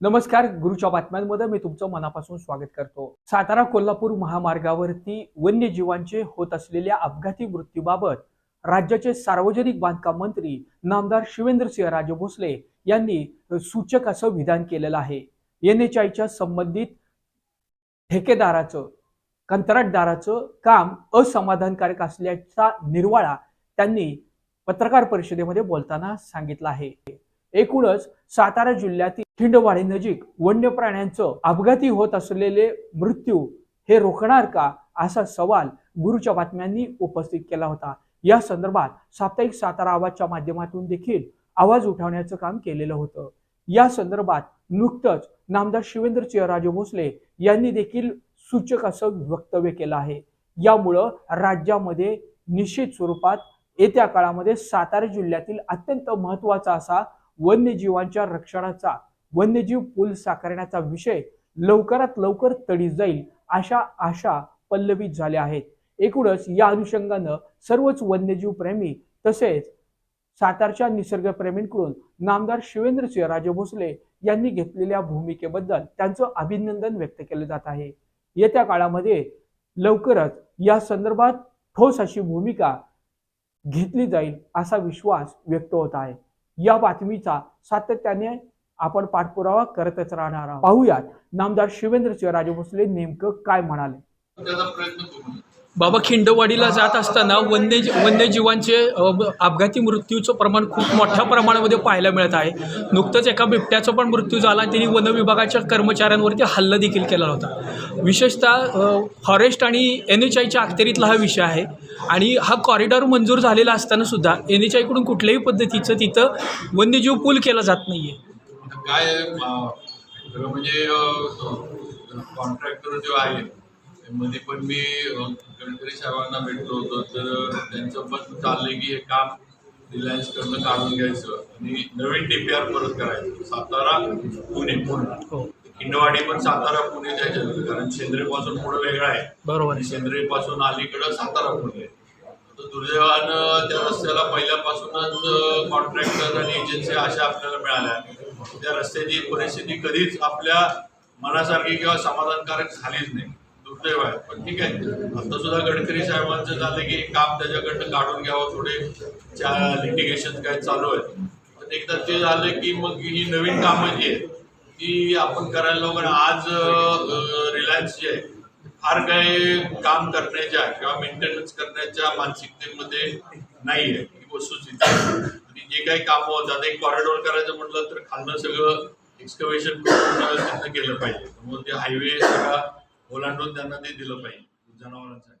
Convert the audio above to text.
नमस्कार गुरुच्या बातम्यांमध्ये मी तुमचं मनापासून स्वागत करतो. सातारा कोल्हापूर महामार्गावरती वन्यजीवांचे होत असलेल्या अपघाती मृत्यूबाबत राज्याचे सार्वजनिक बांधकाम मंत्री नामदार शिवेंद्रसिंह राजे भोसले यांनी सूचक असं विधान केलेलं आहे. एन एच आयच्या संबंधित ठेकेदाराचं कंत्राटदाराचं काम असमाधानकारक असल्याचा निर्वाळा त्यांनी पत्रकार परिषदेमध्ये बोलताना सांगितला आहे. एकूणच सातारा जिल्ह्यातील खिंडवाडी नजीक वन्य प्राण्यांचं अपघाती होत असलेले मृत्यू हे रोखणार का असा सवाल गुरुच्या बातम्यांनी उपस्थित केला होता. या संदर्भात साप्ताहिक सातारा आवाजच्या माध्यमातून देखील आवाज उठवण्याचं काम केलेलं होतं. या संदर्भात नुकतंच नामदार शिवेंद्र राजे भोसले यांनी देखील सूचक असं वक्तव्य केलं आहे. यामुळं राज्यामध्ये निश्चित स्वरूपात येत्या काळामध्ये सातारा जिल्ह्यातील अत्यंत महत्त्वाचा असा वन्यजीवांच्या रक्षणाचा वन्यजीव पूल साकारण्याचा विषय लवकरात लवकर तडीस जाईल अशा आशा पल्लवित झाल्या आहेत. एकूणच या अनुषंगानं सर्वच वन्यजीव प्रेमी तसेच सातारच्या निसर्गप्रेमींकडून नामदार शिवेंद्रसिंह राजे भोसले यांनी घेतलेल्या भूमिकेबद्दल त्यांचं अभिनंदन व्यक्त केलं जात आहे. येत्या काळामध्ये लवकरच या संदर्भात ठोस अशी भूमिका घेतली जाईल असा विश्वास व्यक्त होत आहे. या बातमीचा सातत्याने आपण पाठपुरावा करतच राहणार आहोत. पाहूयात. नामदार शिवेंद्रसिंह राजे भोसले नेमकं काय म्हणाले? प्रयत्न करू बाबा खिंडवाडीला जात असताना वन्य वन्यजीवांचे अपघाती मृत्यूचं प्रमाण खूप मोठ्या प्रमाणामध्ये पाहायला मिळत आहे. नुकतंच एका बिबट्याचा पण मृत्यू झाला आणि त्यांनी वन विभागाच्या कर्मचाऱ्यांवरती हल्ला देखील केला होता. विशेषतः फॉरेस्ट आणि एन एच आयच्या अखत्यारीतला हा विषय आहे आणि हा कॉरिडॉर मंजूर झालेला असताना सुद्धा एन एच आयकडून कुठल्याही पद्धतीचं तिथं वन्यजीव पूल केला जात नाही आहे काय म्हणजे कॉन्ट्रॅक्टर जो आहे मध्ये पण मी गडकरी साहेबांना भेटलो होतो तर त्यांचं पण चाललंय की हे काम रिलायन्स कडनं काढून घ्यायचं आणि नवीन डीपीआर परत करायचं. सातारा पुणे पूर्ण हो. खिंडवाडी पण सातारा पुणे जायचं कारण शेंद्रेपासून पुढं वेगळं आहे. बरोबर शेंद्रेपासून अलीकडं सातारा पुणे तर दुर्दैवानं त्या रस्त्याला पहिल्यापासूनच कॉन्ट्रॅक्टर आणि एजन्सी अशा आपल्याला मिळाल्या. त्या रस्त्याची परिस्थिती कधीच आपल्या मनासारखी किंवा समाधानकारक झालीच नाही. दुर्दैव आहे. पण ठीक आहे. आता सुद्धा गडकरी साहेबांचं झालं की काम त्याच्याकडनं काढून घ्यावं. थोडे लिटिगेशन काय चालू आहे पण एकदा ते झालं की मग ही नवीन कामं जी आहेत ती आपण करायला लवकर आज रिलायन्स जे आहे फार काही काम करण्याच्या किंवा मेंटेनन्स करण्याच्या मानसिकतेमध्ये नाही आहे ही वस्तुस्थिती आणि जे काही कामं होतात एक कॉरिडॉर करायचं म्हटलं तर खालनं सगळं एक्सकवेशन करून त्यांना केलं पाहिजे. त्यामुळे ते हायवे सगळा ओलांडून त्यांना ते दिलं पाहिजे जनावरांसाठी.